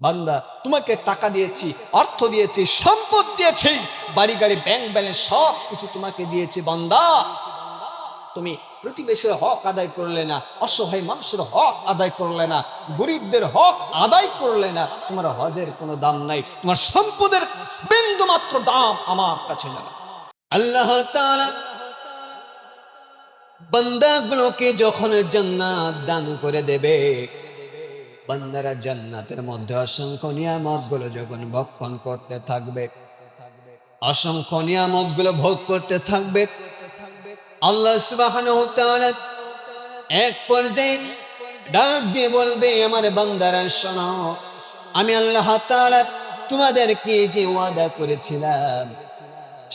বান্দা, তোমাকে টাকা দিয়েছি, অর্থ দিয়েছি, সম্পদ দিয়েছি। বাড়ি গাড়ি ব্যাংক ব্যালেন্স সব কিছু তোমাকে দিয়েছি বান্দা। তুমি প্রতিবেশীর হক আদায় করলে না, অসহায় মানুষের হক আদায় করলে না, গরিবদের হক আদায় করলে না, তোমার হজের কোনো দাম নাই, তোমার সম্পদের বিন্দু মাত্র দাম আমার কাছে না আল্লাহ বান্দাগুলোকে যখন জান্নাত দান করে দেবে বান্দারা জান্নাতের মধ্যে অসংখ্য নিয়ামতগুলো যখন ভক্ষণ করতে থাকবে, অসংখ্য নিয়ামতগুলো ভোগ করতে থাকবে, আল্লাহ এক পর্যায়ে ডাক দিয়ে বলবে, আমার বান্দারা, শোনো, আমি আল্লাহ তোমাদেরকে যে ওয়াদা করেছিলাম,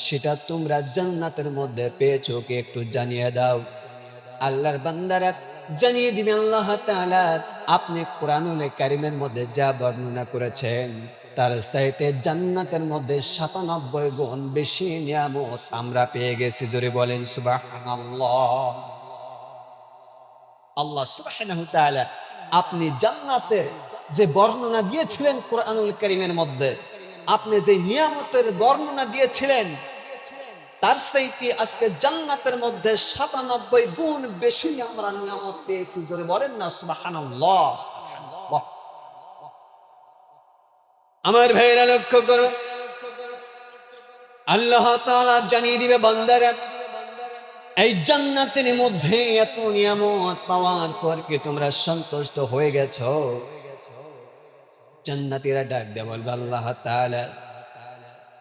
সেটা তোমরা জান্নাতের মধ্যে পেয়েছ কি একটু জানিয়ে দাও। আল্লাহর বান্দারা জানিয়ে দিবে আল্লাহ আপনি কোরআনুল কারিমের মধ্যে যা বর্ণনা করেছেন, তার সাইতে জান্নাতের মধ্যে সাতানব্বই গুণ বেশি নিয়ামত আমরা পেয়ে গেছি। জোরে বলেন আল্লাহ আপনি জান্নাতের যে বর্ণনা দিয়েছিলেন কোরআনুল কারীমের মধ্যে, আপনি যে নিয়ামতের বর্ণনা দিয়েছিলেন তার সাইতে আজকে জান্নাতের মধ্যে সাতানব্বই গুণ বেশি আমরা নিয়ামত পেয়েছি। জোরে বলেন না, সুবহানাল্লাহ। আমার ভাইরা, লক্ষ্য করো। আল্লাহ তাআলা জানিয়ে দিবে, বান্দারা, এই জান্নাতের মধ্যে এত নিয়ামত পাওয়ার পর কি তোমরা সন্তুষ্ট হয়ে গেছো? জান্নাতীরা ডাক দে বলবে, আল্লাহ তাআলা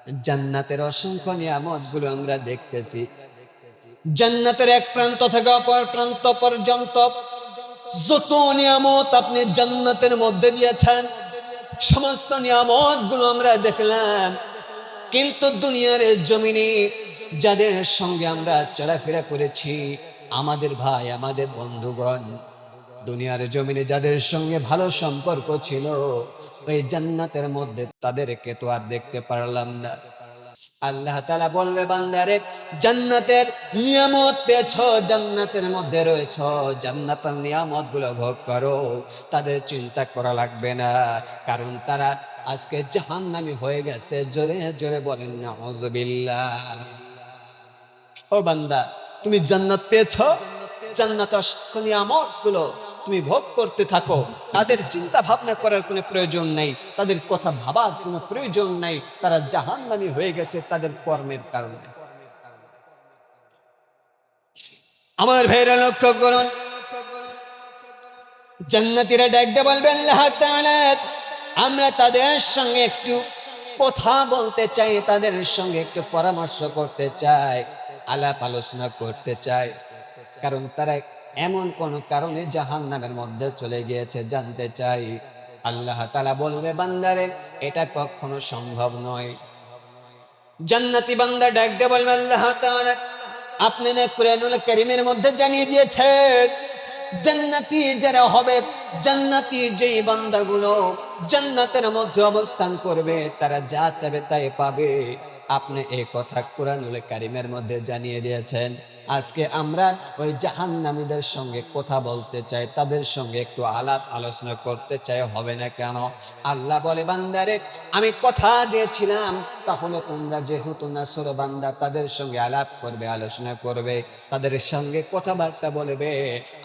জান্নাতের অসংখ্য নিয়ামতগুলো আমরা দেখতেছি। জান্নাতের এক প্রান্ত থেকে অপর প্রান্ত পর্যন্ত যত নিয়ামত আপনি জান্নাতের মধ্যে দিয়েছেন, সমস্ত নিয়ামতগুলো আমরা দেখলাম। কিন্তু দুনিয়ার জমিনে যাদের সঙ্গে আমরা চলাফেরা করেছি, আমাদের ভাই, আমাদের বন্ধুগণ, দুনিয়ার জমিনে যাদের সঙ্গে ভালো সম্পর্ক ছিল ওই জান্নাতের মধ্যে তাদেরকে তো আর দেখতে পারলাম না। আল্লাহ তালা বলবে বান্দারে জান্নাতের নিয়ামত পেয়েছ, জান্নাতের মধ্যে রয়েছ, জান্নাতের নিয়ামতগুলো ভোগ করো, তাদের চিন্তা করা লাগবে না। কারণ তারা আজকে জাহান্নামি হয়ে গেছে, জোরে জোরে বলেন, নাউজুবিল্লাহ। ও বান্দা, তুমি জান্নাত পেয়েছ? জান্নাত নিয়ামতগুলো তুমি ভোগ করতে থাকো। তাদের চিন্তা ভাবনা করার কোনো প্রয়োজন নেই। তাদের কথা ভাবার কোনো প্রয়োজন নেই। তারা জাহান্নামী হয়ে গেছে তাদের কর্মের কারণে। আমার ভাইরা লক্ষ্য করুন। জান্নাতীরা ডাকতে বলবে, আল্লাহ আমরা তাদের সঙ্গে একটু কথা বলতে চাই, তাদের সঙ্গে একটু পরামর্শ করতে চাই, আলাপ আলোচনা করতে চাই। কারণ তারা এমন কোন কারণে জাহান্নামের মধ্যে চলে গিয়েছে জানতে চাই। আল্লাহ তাআলা বলবে, বান্দারে, এটা কখনো সম্ভব নয়। জান্নাতি বান্দা ডাকতে বলবে, আল্লাহ তাআলা, আপনি না কুরআনুল কারীমের মধ্যে জানিয়ে দিয়েছেন জান্নাতি যারা হবে, জান্নাতি যেই বান্দাগুলো জান্নাতের মধ্যে অবস্থান করবে, তারা যা চাবে তাই পাবে। আপনি এই কথা কোরআনুল কারিমের মধ্যে জানিয়ে দিয়েছেন। আজকে আমরা ওই জাহান্নামীদের সঙ্গে কথা বলতে চাই, তাদের সঙ্গে একটু আলাপ আলোচনা করতে চাই, হবে না কেন? আল্লাহ বলে, বান্দারে, আমি কথা দিয়েছিলাম, তাহলে তোমরা যেহেতু নাসর বান্দা, তাদের সঙ্গে আলাপ করবে, আলোচনা করবে, তাদের সঙ্গে কথাবার্তা বলবে।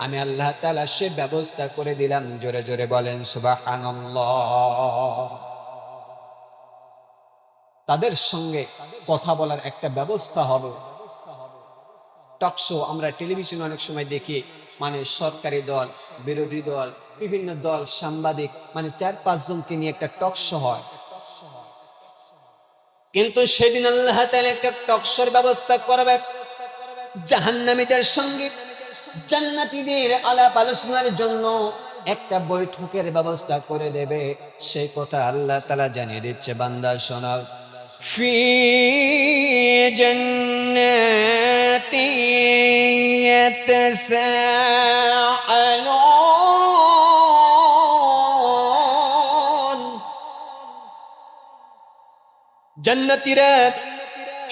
আমি আল্লাহ তাআলা সে ব্যবস্থা করে দিলাম, জোরে জোরে বলেন, সুবহানাল্লাহ। তাদের সঙ্গে কথা বলার একটা ব্যবস্থা হবে। টকশো আমরা টেলিভিশনে অনেক সময় দেখি মানে সরকারি দল, বিরোধী দল, বিভিন্ন দল, সাংবাদিক মানে চার পাঁচজনকে নিয়ে একটা টকশো হয়। কিন্তু সেদিন আল্লাহ তাআলা একটা টকশোর ব্যবস্থা করবে। জাহান্নামীদের সঙ্গে জান্নাতীদের আলাপ আলোচনার জন্য একটা বৈঠকের ব্যবস্থা করে দেবে। সেই কথা আল্লাহ তালা জানিয়ে দিচ্ছে, বান্দা শোনাও। ফি জান্নাতি ইয়াতাসাআলুন জান্নাতীরা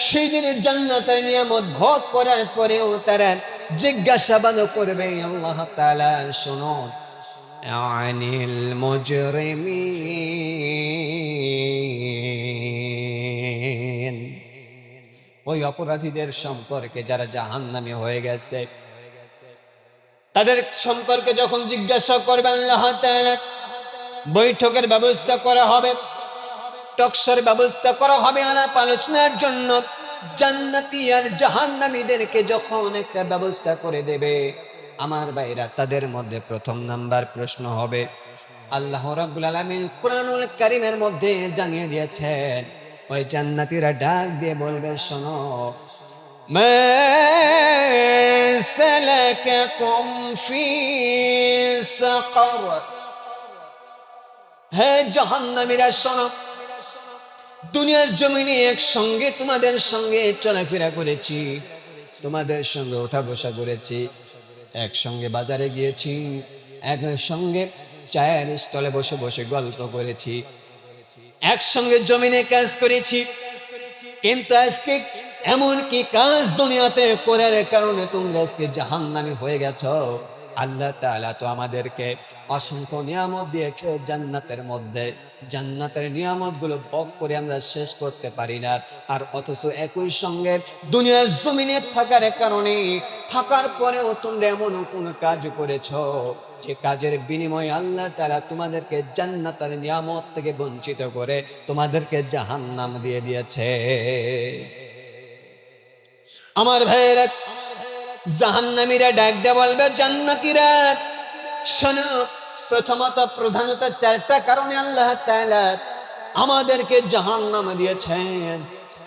সেই দিনে জান্নাতের নিয়ামত ভোগ করার পরেও তারা জিজ্ঞাসাবাদ করবে, আল্লাহ তাআলা শুনুন আনিল মুজরিমিন। ওই অপরাধীদের সম্পর্কে যারা জাহান্নামী হয়ে গেছে, তাদের সম্পর্কে যখন জিজ্ঞাসা করবেন বৈঠকের ব্যবস্থা করা হবে টকসর ব্যবস্থা করা হবে আলাপ আলোচনার জন্য, জান্নাতি আর জাহান্নামীদেরকে যখন একটা ব্যবস্থা করে দেবে, আমার ভাইরা, তাদের মধ্যে প্রথম নাম্বার প্রশ্ন হবে, আল্লাহ রাব্বুল আলামিন কোরআনুল কারীমের মধ্যে জানিয়ে দিয়েছেন ওই জান্নাতিরা ডাক দিয়ে বলবে, শোনো হে জাহান্নামীরা, শোনো, দুনিয়ার জমিনে একসঙ্গে তোমাদের সঙ্গে চলাফেরা করেছি, তোমাদের সঙ্গে ওঠা বসা করেছি, একসঙ্গে বাজারে গিয়েছি, একসঙ্গে চায়ের স্টলে বসে বসে গল্প করেছি একসঙ্গে জমিনে কাজ করেছি। কিন্তু আজকে এমন কি কাজ দুনিয়াতে করার কারণে তোমরা আজকে জাহান্নামী হয়ে গেছো? আল্লাহ তাআলা তো আমাদেরকে অসংখ্য নিয়ামত দিয়েছে জান্নাতের মধ্যে। জান্নাতের নিয়ামতগুলো ভোগ করে আমরা শেষ করতে পারি না। আর অথচ একই সঙ্গে দুনিয়ার জমিনে থাকার কারণে থাকার পরেও তোমরা এমন কোনো কাজ করেছ? যে কাজের বিনিময়ে আল্লাহ তারা তোমাদেরকে জান্নাতের নিয়ামত থেকে বঞ্চিত করে তোমাদেরকে জাহান্নাম দিয়ে দিয়েছে। আমার ভাইয়েরা, জাহান্নামীরা ডাক দিয়ে বলবে, জান্নাতীরা, শোনো, প্রথমত প্রধানত চারটা কারণে আল্লাহ আমাদেরকে জাহান্নাম দিয়েছেন।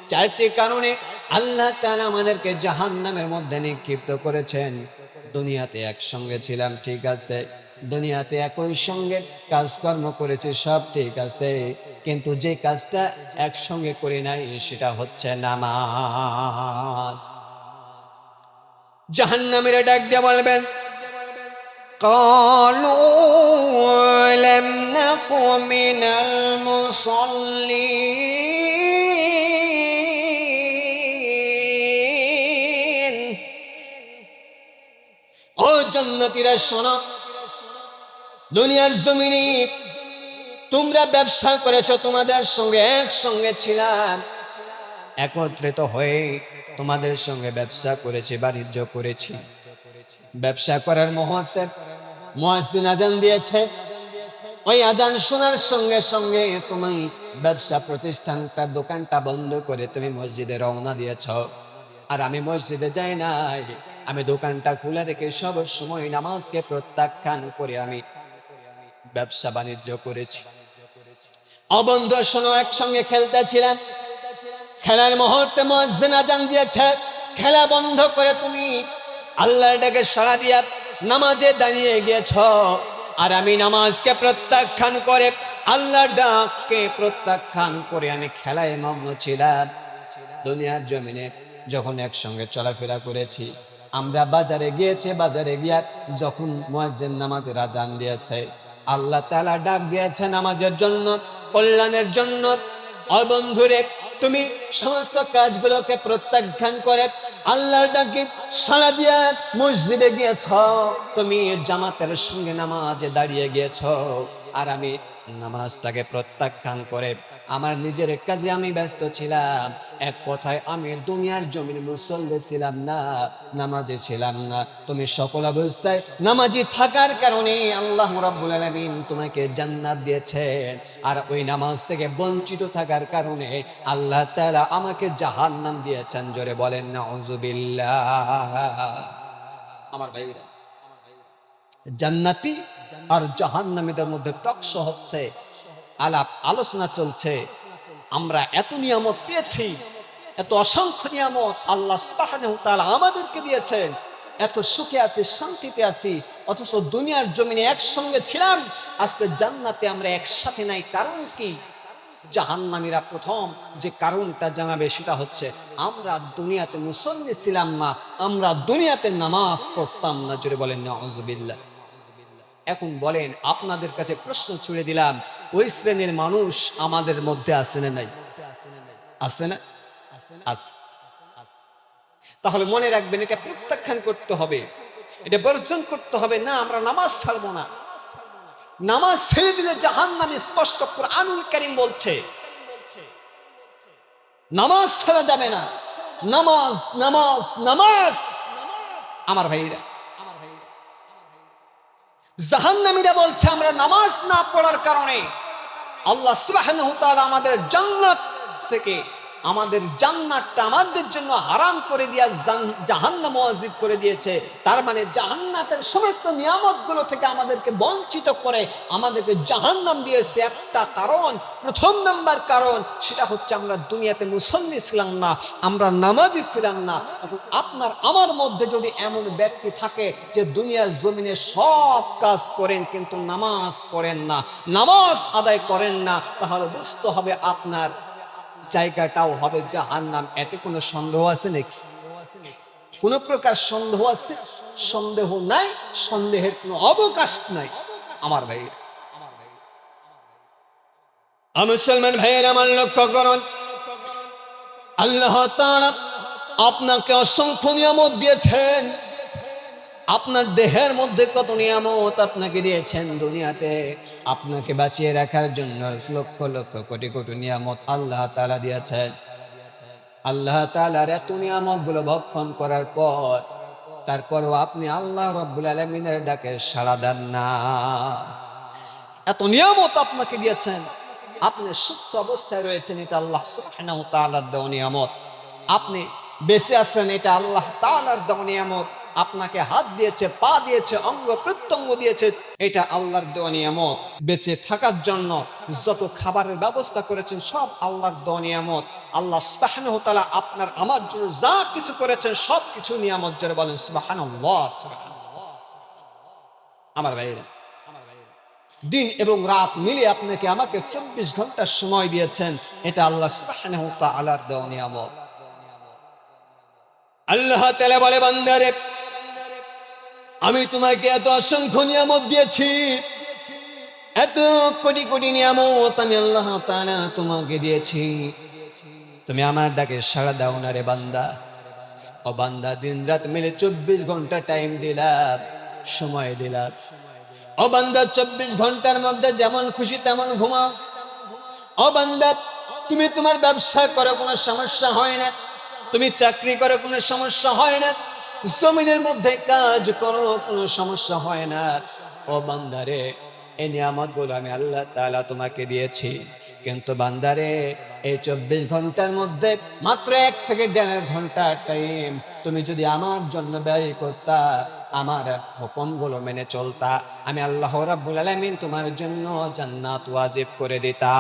চারটি কারণে আল্লাহ তাআলা আমাদেরকে জাহান্নামের মধ্যে নিক্ষিপ্ত করেছেন। দুনিয়াতে একসঙ্গে ছিলাম ঠিক আছে দুনিয়াতে একই সঙ্গে কাজকর্ম করেছি সব ঠিক আছে কিন্তু যে কাজটা একসঙ্গে করি নাই সেটা হচ্ছে নামাজ জাহান্নামীরা ডাক দিয়ে বলবেন قالوا لم نق من المصلين জান্নাতীরা শোনো। দুনিয়ার জমিনে তোমরা ব্যবসা করেছ, তোমাদের সঙ্গে একসঙ্গে ছিলাম। একত্রিত হয়ে তোমাদের সঙ্গে ব্যবসা করেছি, বাণিজ্য করেছি। ব্যবসা করার মুহূর্তে মুয়াজ্জিন আজান দিয়েছে। ওই আজান শোনার সঙ্গে সঙ্গে তুমি ব্যবসা প্রতিষ্ঠানটা, দোকানটা বন্ধ করে তুমি মসজিদে রওনা দিয়েছ। আর আমি মসজিদে যাই নাই। আমি দোকানটা খুলে রেখে সব সময় নামাজকে প্রত্যাখ্যান করে আমি ব্যবসা বাণিজ্য করেছি। অবন্ধ শোনো একসঙ্গে খেলতেছিলাম। খেলার মুহূর্তে মুয়াজ্জিন আজান দিয়েছে, খেলা বন্ধ করে তুমি আল্লাহর ডাকে সাড়া দিয়া নামাজে দাঁড়িয়ে গিয়েছ। আর আমি নামাজকে প্রত্যাখ্যান করে আল্লাহর ডাককে প্রত্যাখ্যান করে আমি খেলায় মগ্ন ছিলাম। দুনিয়ার জমিনে যখন একসঙ্গে চলাফেরা করেছি আমরা বাজারে গিয়েছে, বাজারে গিয়া যখন মুয়াজ্জিন নামাজের আজান দিয়েছে, আল্লাহ তাআলা ডাক দিয়েছে নামাজের জন্য, কল্যাণের জন্য। ও বন্ধুরে, তুমি সমস্ত কাজগুলোকে প্রত্যাখ্যান করে আল্লাহর ডাকে সারা দিয়া মসজিদে গিয়েছ, তুমি জামাতের সঙ্গে নামাজে দাঁড়িয়ে গিয়েছ, আর আমি নামাজটাকে প্রত্যাখ্যান করে, আমার নিজের কাজে আমি ব্যস্ত ছিলাম। এক কথায় আমি দুনিয়ার জমিন মুসল্লি ছিলাম না, নামাজে ছিলাম না। তুমি সকল অবস্থায় নামাজি থাকার কারণে আল্লাহ রাব্বুল আলামিন তোমাকে জান্নাত দিয়েছেন। আর ওই নামাজ থেকে বঞ্চিত থাকার কারণে আল্লাহ তাআলা আমাকে জাহান্নাম দিয়েছেন। জোরে বলেন, নাউজুবিল্লাহ। আমার ভাইরা জান্নাতি আর জাহান্নামীদের মধ্যে টকস হচ্ছে, আলাপ আলোচনা চলছে। আমরা এত নিয়ামত পেয়েছি, এত অসংখ্য নিয়ামত আল্লাহ তাআলা আমাদেরকে দিয়েছেন। এত সুখে আছি, শান্তিতে আছি, অথচ দুনিয়ার জমিনে একসঙ্গে ছিলাম। আজকে জান্নাতে আমরা একসাথে নাই, কারণ কি? জাহান্নামীরা প্রথম যে কারণটা জানাবে সেটা হচ্ছে, আমরা দুনিয়াতে মুসল্লি ছিলাম না, আমরা দুনিয়াতে নামাজ পড়তাম না, জোরে বলেন নজবিল্লা এখন বলেন, আপনাদের কাছে প্রশ্ন ছুড়ে দিলাম, ওই শ্রেণির মানুষ আমাদের মধ্যে আছে না নাই? না? আছে। তাহলে মনে রাখবেন, এটা প্রত্যাখ্যান করতে হবে। এটা বর্জন করতে হবে, না, আমরা নামাজ ছাড়বো না। নামাজ ছেড়ে দিলে জাহান নামে স্পষ্ট আনুল করিম বলছে, নামাজ ছাড়া যাবে না। নামাজ নামাজ নামাজ। আমার ভাইরা জাহান্নামীরা বলছে আমরা নামাজ না পড়ার কারণে আল্লাহ সুবাহ আমাদের জান্নাত থেকে আমাদের জান্নাতটা আমাদের জন্য হারাম করে দিয়া জাহান্নাম ওয়াজিব করে দিয়েছে। তার মানে জাহান্নাতের সমস্ত নিয়ামতগুলো থেকে আমাদেরকে বঞ্চিত করে আমাদেরকে জাহান্নাম দিয়েছে একটা কারণ, প্রথম নাম্বার কারণ, সেটা হচ্ছে আমরা দুনিয়াতে মুসল্লি ছিলাম না, আমরা নামাজি ছিলাম না। আপনার, আমার মধ্যে যদি এমন ব্যক্তি থাকে যে দুনিয়ার জমিনে সব কাজ করেন কিন্তু নামাজ পড়েন না, নামাজ আদায় করেন না, তাহলে বুঝতে হবে আপনার জায়গাটাও হবে জাহান নাম এতে কোনো সন্দেহ আছে নাকি? কোনো প্রকার সন্দেহ আছে? সন্দেহ নাই, সন্দেহের কোনো অবকাশ নাই। আমার ভাই। মুসলমান ভাইয়ের, আমার লক্ষ্য করুন। আল্লাহ আপনাকে অসংখ্য নিয়ামত দিয়েছেন। আপনার দেহের মধ্যে কত নিয়ামত আপনাকে দিয়েছেন দুনিয়াতে? আপনাকে বাঁচিয়ে রাখার জন্য লক্ষ লক্ষ কোটি কোটি নিয়ামত আল্লাহ তাআলা দিয়েছেন। আল্লাহ তাআলার এত নিয়ামতগুলো ভক্ষণ করার পর, তারপরও আপনি আল্লাহ রব্বুল আলমিনের ডাকে সাড়া দেন না। এত নিয়ামত আপনাকে দিয়েছেন। আপনি সুস্থ অবস্থায় রয়েছেন, এটা আল্লাহ সুবহানাহু তাআলার দেওয়া নিয়ামত। আপনি বেঁচে আছেন, এটা আল্লাহ তাআলার দেওয়া নিয়ামত। আপনাকে হাত দিয়েছে, পা দিয়েছে, অঙ্গ প্রত্যঙ্গ দিয়েছে। এটা আল্লাহর দেওয়া নিয়ামত। বেঁচে থাকার জন্য যত খাবারের ব্যবস্থা করেছেন, সব আল্লাহর দেওয়া নিয়ামত। আল্লাহ সুবহানাহু তাআলা আপনার, আমার জন্য যা কিছু করেছেন, সব কিছু নিয়ামত যারা বলেন, সুবহানাল্লাহ আমার ভাইরা দিন এবং রাত মিলে আপনাকে আমাকে চব্বিশ ঘণ্টা সময় দিয়েছেন। এটা আল্লাহ সুবহানাহু ওয়া তাআলার দেওয়া নিয়ামত। আল্লাহ তাআলা বলে, বান্দারে আমি তোমাকে এত অসংখ্য নিয়ামত দিয়েছি। এত কোটি কোটি নিয়ামত আমি আল্লাহ তাআলা তোমাকে দিয়েছি। তুমি আমার ডাকে সাড়া দাও না রে বান্দা। ও বান্দা দিন রাত মিলে চব্বিশ ঘণ্টা টাইম দিলাম, সময় দিলাম। ও বান্দা, চব্বিশ ঘণ্টার মধ্যে যেমন খুশি তেমন ঘুমাও। ও বান্দা, তুমি তোমার ব্যবসা করো, কোনো সমস্যা হয় না। তুমি চাকরি করো, কোনো সমস্যা হয় না। জমিনের মধ্যে কাজ করো, কোনো সমস্যা হয় না। ও বান্দারে এই নিয়ামতগুলো আমি আল্লাহ তাআলা তোমাকে দিয়েছি। কিন্তু বান্দারে, এই চব্বিশ ঘণ্টার মধ্যে মাত্র এক থেকে দেড় ঘণ্টা টাইম তুমি যদি আমার জন্য ব্যয় করতা, আমার হুকুমগুলো মেনে চলতা, আমি আল্লাহ রাব্বুল আলামিন তোমার জন্য জান্নাত ওয়াজিব করে দিতা।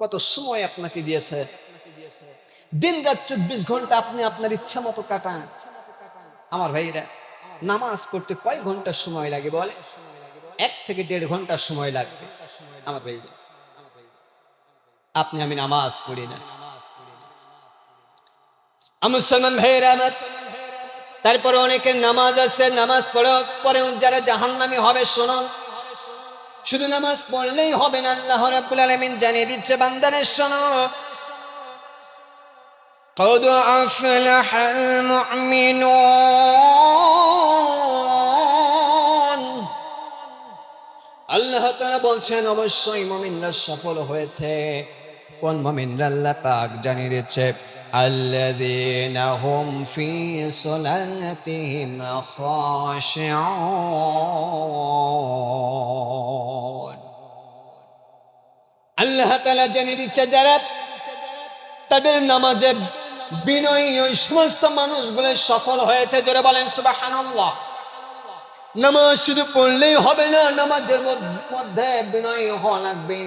কত সময় আপনাকে দিয়েছে? দিন রাত চব্বিশ ঘণ্টা আপনি আপনার ইচ্ছা মতো কাটান। আমার ভাইরা নামাজ পড়তে কয় ঘণ্টা সময় লাগে বলে? এক থেকে দেড় ঘণ্টা সময় লাগবে। আমার ভাইরা আপনি আমি নামাজ পড়ি না। মুসলমান ভাইয়েরা তারপরে অনেকের নামাজ আছে, নামাজ পড়ে পরেও যারা জাহান্নামী হবে, শুনুন। শুধু নামাজ পড়লেই হবে না, আল্লাহ রাব্বুল আলামিন জানিয়ে দিচ্ছে বান্দারের শোনো قد أفلح المؤمنون আল্লাহ তাআলা বলছেন অবশ্যই মুমিনরা সফল হয়েছে কোন মুমিনরা আল্লাহ পাক জানিয়ে দিচ্ছে আল্লাযীনা হুম ফি সালাতিহিম খাশিউন আল্লাহ তাআলা জানিয়ে দিচ্ছে যারা তাদের নামাজে বিনয়ী ওই সমস্ত মানুষগুলো সফল হয়েছে যারা বলেন সুবহানাল্লাহ। নামাজ শুধু পড়লেই হবে না, নামাজের মধ্যে বিনয় হওয়া লাগবে।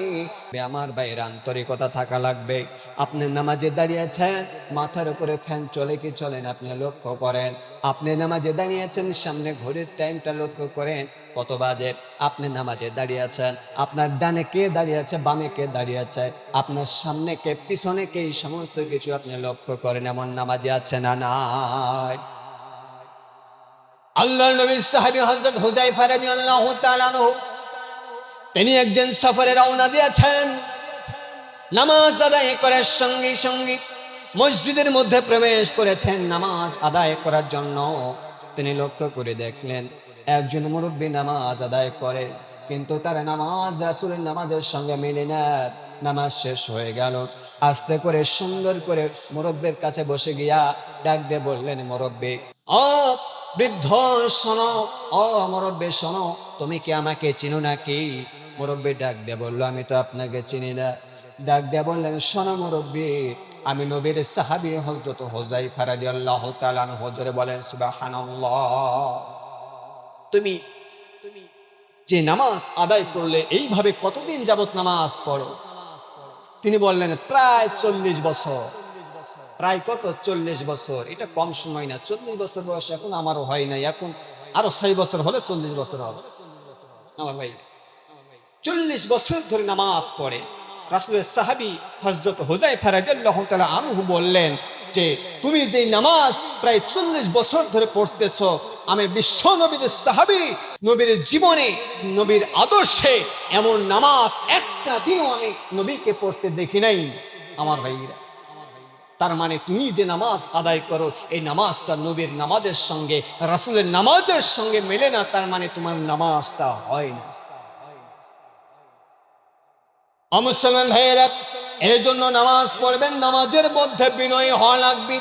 আমার বাইরে আন্তরিকতা থাকা লাগবে। আপনি নামাজে দাঁড়িয়েছেন, মাথার উপরে ফ্যান চলে কি চলেন আপনি লক্ষ্য করেন। আপনি নামাজে দাঁড়িয়েছেন, সামনে ঘড়ির টাইমটা লক্ষ্য করেন। কত বাজে? আপনি নামাজে দাঁড়িয়ে আছেন। আপনার ডানে কে দাঁড়িয়ে আছে? বামে কে দাঁড়িয়ে আছে? আপনার সামনে কে? পিছনে কে? এই সমস্ত কিছু আপনি লক্ষ্য করেন। এমন নামাজে আছে না নাই। আল্লাহ নবী সাহাবী হযরত হুযায়ফা রাদিয়াল্লাহু তাআলা আনহু, তিনি একজন সফরে রওনা দিয়েছেন। নামাজ আদায় করার সঙ্গে সঙ্গে মসজিদের মধ্যে প্রবেশ করেছেন। নামাজ আদায় করার জন্য তিনি লক্ষ্য করে দেখলেন একজন মুরব্বী নামাজ আদায় করে, কিন্তু তার নামাজ রাসূলের নামাজের সঙ্গে মেনে না। নামাজ শেষ হয়ে গেল। আস্তে করে সুন্দর করে মুরব্বের কাছে বসে গিয়া ডাক দিয়ে বললেন, মুরব্বী ও বৃদ্ধ, শোনো ও মুরব্বী, শোনো, তুমি কি আমাকে চিনো নাকি? মুরব্বী ডাক দিয়ে বলল, আমি তো আপনাকে চিনি না। ডাক দিয়ে বললেন, শোনো মুরব্বী, আমি নবীর সাহাবি হজরত হোজাই ফারাদি আল্লাহ তালান হজরে বলেন, সুবাহানাল্লাহ। তুমি তুমি যে নামাজ আদায় করলে এইভাবে কতদিন যাবত নামাজ পড়ো? তিনি বললেন, প্রায় চল্লিশ বছর। প্রায় কত? চল্লিশ বছর। এটা কম সময় না। চল্লিশ বছর বয়স এখন আমারও হয় নাই। এখন আরও ছয় বছর হলে চল্লিশ বছর হবে। আমার ভাই, চল্লিশ বছর ধরে নামাজ পড়ে। রাসুলের সাহাবি হজরত হোজাই তালা আনহু বললেন যে তুমি যে নামাজ প্রায় চল্লিশ বছর ধরে পড়তেছ, আমি বিশ্ব নবীদের সাহাবি, নবীর জীবনে, নবীর আদর্শে এমন নামাজ একটা দিনও আমি নবীকে পড়তে দেখি নাই। আমার ভাইরা তার মানে তুমি যে নামাজ আদায় করো, এই নামাজটা নবীর নামাজের সঙ্গে, রাসুলের নামাজের সঙ্গে মেলে না, তার মানে তোমার নামাজটা হয় না। অমুসলমান ভাইয়েরা এর জন্য নামাজ পড়বেন, নামাজের মধ্যে বিনয় হওয়া লাগবে,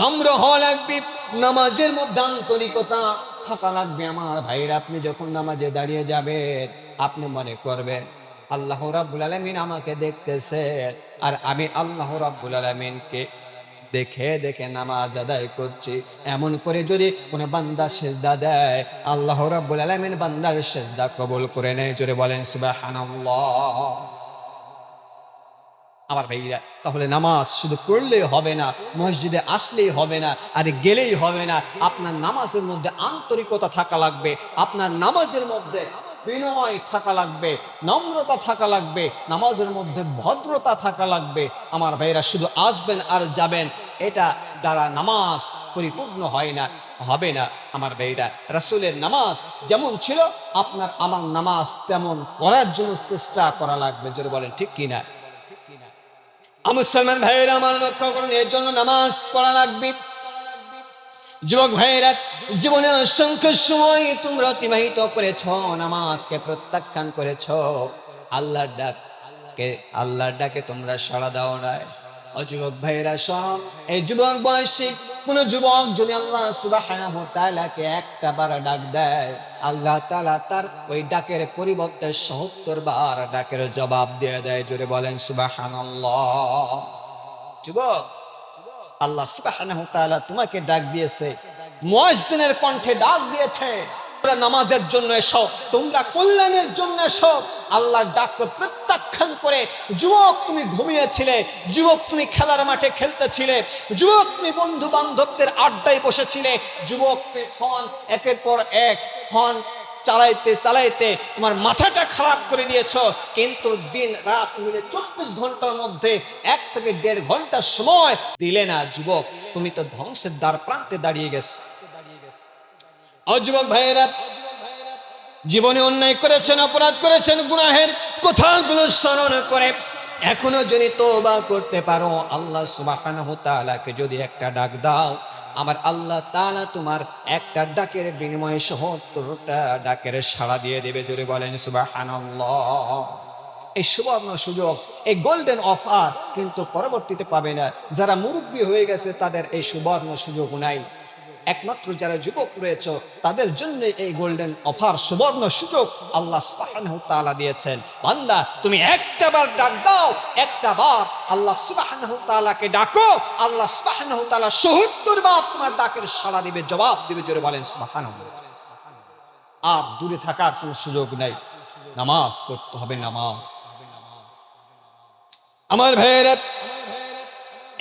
নম্র হওয়া লাগবে, নামাজের মধ্যে আন্তরিকতা থাকা লাগবে। আমার ভাইরা আপনি যখন নামাজে দাঁড়িয়ে যাবেন, আপনি মনে করবেন, আল্লাহ রাব্বুল আলমিন আমাকে দেখতেছে আর আমি আল্লাহ রাব্বুল আলমিনকে দেখে দেখে নামাজ আদায় করছি। এমন করে যদি কোনো বান্দা সেজদা দেয়, আল্লাহ রাব্বুল আলমিন বান্দার সেজদা কবুল করে নেয়। জোরে বলেন, সুবহানাল্লাহ। আমার ভাইরা, তাহলে নামাজ শুধু পড়লেই হবে না, মসজিদে আসলেই হবে না, আর গেলেই হবে না। আপনার নামাজের মধ্যে আন্তরিকতা থাকা লাগবে, আপনার নামাজের মধ্যে বিনয় থাকা লাগবে, নম্রতা থাকা লাগবে, নামাজের মধ্যে ভদ্রতা থাকা লাগবে। আমার ভাইরা, শুধু আসবেন আর যাবেন, এটা দ্বারা নামাজ পরিপূর্ণ হয় না, হবে না। আমার ভাইরা, রাসুলের নামাজ যেমন ছিল, আপনার, আমার নামাজ তেমন করার জন্য চেষ্টা করা লাগবে যদি বলেন, ঠিক কিনা? মুসলমান ভাইয়েরা আমার লক্ষ্য করুন, এর জন্য নামাজ পড়া লাগবে। যুবক ভাইয়েরা, জীবনে অসংখ্য সময় তোমরা অতিবাহিত করেছ, নামাজকে প্রত্যাখ্যান করেছ। আল্লাহর ডাক, আল্লাহর ডাকে তোমরা সাড়া দাও নাই। ও যুবক ভাইয়েরা, সব এই যুবক বয়সী কোন যুবক যদি আল্লাহ সুবাহ তাআলাকে একটা বার ডাক দেয়, আল্লাহ তাআলা তার ওই ডাকের পরিবর্তে সত্তর বার ডাকের জবাব দিয়ে দেয়। জোরে বলেন, সুবাহানাল্লাহ। যুবক, আল্লাহ সুবহানাহু তাআলা তোমাকে ডাক দিয়েছে, মুয়াজ্জিনের কণ্ঠে ডাক দিয়েছে। নামাজের জন্য এসো, তোমরা কল্যাণের জন্য এসো। আল্লাহর ডাককে প্রত্যাখ্যান করে যুবক তুমি ঘুমিয়েছিলে, যুবক তুমি খেলার মাঠে খেলতেছিলে, যুবক তুমি বন্ধু বান্ধবদের আড্ডায় বসেছিলে, যুবক তুমি ফোন একের পর এক, ফোন চালাইতে চালাইতে তোমার মাথাটা খারাপ করে দিয়েছ। কিন্তু দিন রাত মিলে চব্বিশ ঘণ্টার মধ্যে এক থেকে দেড় ঘণ্টার সময় দিলে না যুবক, তুমি তো ধ্বংসের দ্বার প্রান্তে দাঁড়িয়ে গেছো। ও যুবক ভাইয়েরা, জীবনে অন্যায় করেছেন, অপরাধ করেছেন, গুনাহের কথাগুলো স্মরণ করে এখনও যদি তোবা করতে পারো, আল্লাহ সুবহানাহু যদি একটা ডাক দাও, আমার আল্লাহ তাআলা তোমার একটা ডাকের বিনিময়ে সত্তরটা ডাকের সাড়া দিয়ে দেবে, জোরে বলেন সুবহানাল্লাহ। এই সুবর্ণ সুযোগ, এই গোল্ডেন অফার কিন্তু পরবর্তীতে পাবে না। যারা মুরব্বী হয়ে গেছে, তাদের এই সুবর্ণ সুযোগ নাই। একমাত্র যারা যুবক রয়েছে, তাদের জন্য এই গোল্ডেন অফার সুবর্ণ সুযোগ আল্লাহ তাআলা দিয়েছেন। বান্দা, তুমি একটা বার ডাক দাও, একটা বার আল্লাহ সুবহানাহু তাআলাকে ডাকো, আল্লাহ সুবহানাহু তাআলা ৭০ বার তোমার ডাকের সাড়া দিবে, জবাব দিবে, জোরে বলেন সুবহানাহু। আর দূরে থাকার কোনো সুযোগ নাই। নামাজ পড়তে হবে, নামাজ। আমার ভাইয়েরা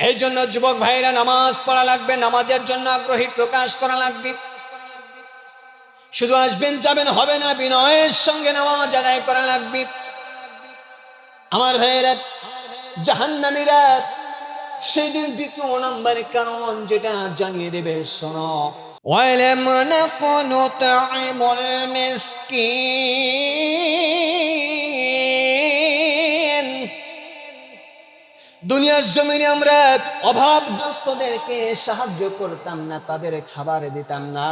এই জন্য যুবক ভাইরা নামাজ পড়া লাগবে, নামাজের জন্য আগ্রহী প্রকাশ করা লাগবে। শুধু আসবেন, যাবেন, হবে না, বিনয়ের সঙ্গে নামাজ আদায় করা লাগবে। আমার ভাইয়েরা, জাহান্নামীরা সেই দিন দ্বিতীয় নম্বর কারণ যেটা জানিয়ে দেবে, শোন। শোনো ওয়ালাম নাকুনু তা'ইমুল মিসকি দুনিয়ার জমিনে আমরা অভাবগ্রস্তদেরকে সাহায্য করতাম না, তাদের খাবার দিতাম না।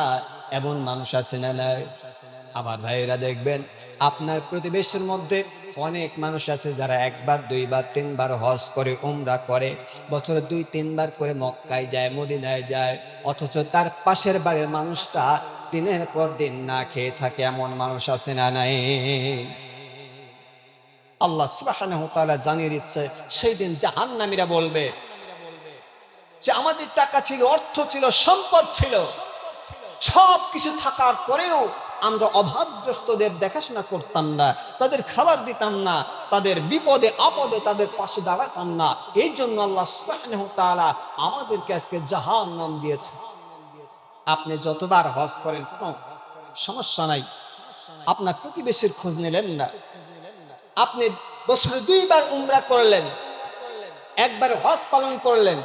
এমন মানুষ আছে না নাই? আমার ভাইয়েরা দেখবেন, আপনার প্রতিবেশের মধ্যে অনেক মানুষ আছে যারা একবার, দুইবার, তিনবার হজ করে, উমরা করে, বছরে দুই, তিনবার করে মক্কায় যায়, মদিনায় যায়, অথচ তার পাশের বাড়ির মানুষটা দিনের পর দিন না খেয়ে থাকে এমন মানুষ আছে না নাই? আল্লাহ ওয়া জানিয়ে দিচ্ছে, সেই দিন জাহান্নামীরা বলবে যে আমাদের টাকা ছিল, অর্থ ছিল, সম্পদ ছিল। সব কিছু থাকার পরেও আমরা অভাবগ্রস্তদের দেখাশোনা করতাম না, তাদের খাবার দিতাম না, তাদের বিপদে, আপদে তাদের পাশে দাঁড়াতাম না। এই জন্য আল্লাহ তাআলা আমাদেরকে আজকে জাহান নাম দিয়েছে। আপনি যতবার হজ করেন, কোনো সমস্যা নাই। আপনার প্রতিবেশীর খোঁজ নিলেন না। আপনি বছরে দুইবার উমরা করলেন, একবার হজ পালন করলেন,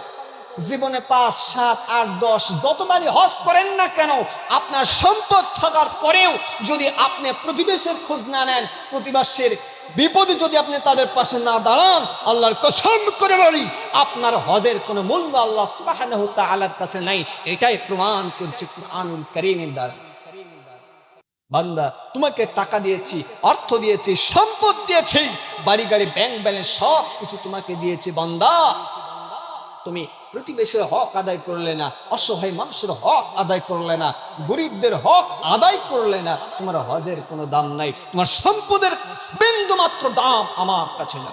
জীবনে পাঁচ, সাত, আট, দশ, যতবারই হজ করেন না কেন, আপনার সম্পদ থাকার পরেও যদি আপনি প্রতিবেশের খোঁজ না নেন, প্রতিবেশের বিপদে যদি আপনি তাদের পাশে না দাঁড়ান, আল্লাহর কসম করে বলি, আপনার হজের কোনো মূল্য আল্লাহ সুবহানাহু আল্লাহর কাছে নাই। এটাই প্রমাণ করছে কুরআনুল কারীমের দ্বারা। বান্দা, তোমাকে টাকা দিয়েছি, অর্থ দিয়েছি, সম্পদ দিয়েছি, বাড়ি গাড়ি ব্যাংক ব্যালেন্স সব কিছু তোমাকে দিয়েছি বান্দা। তুমি প্রতিবেশীর হক আদায় করলে না, অসহায় মানুষের হক আদায় করলে না, গরিবদের হক আদায় করলে না, তোমার হজের কোনো দাম নাই, তোমার সম্পদের বিন্দু মাত্র দাম আমার কাছে না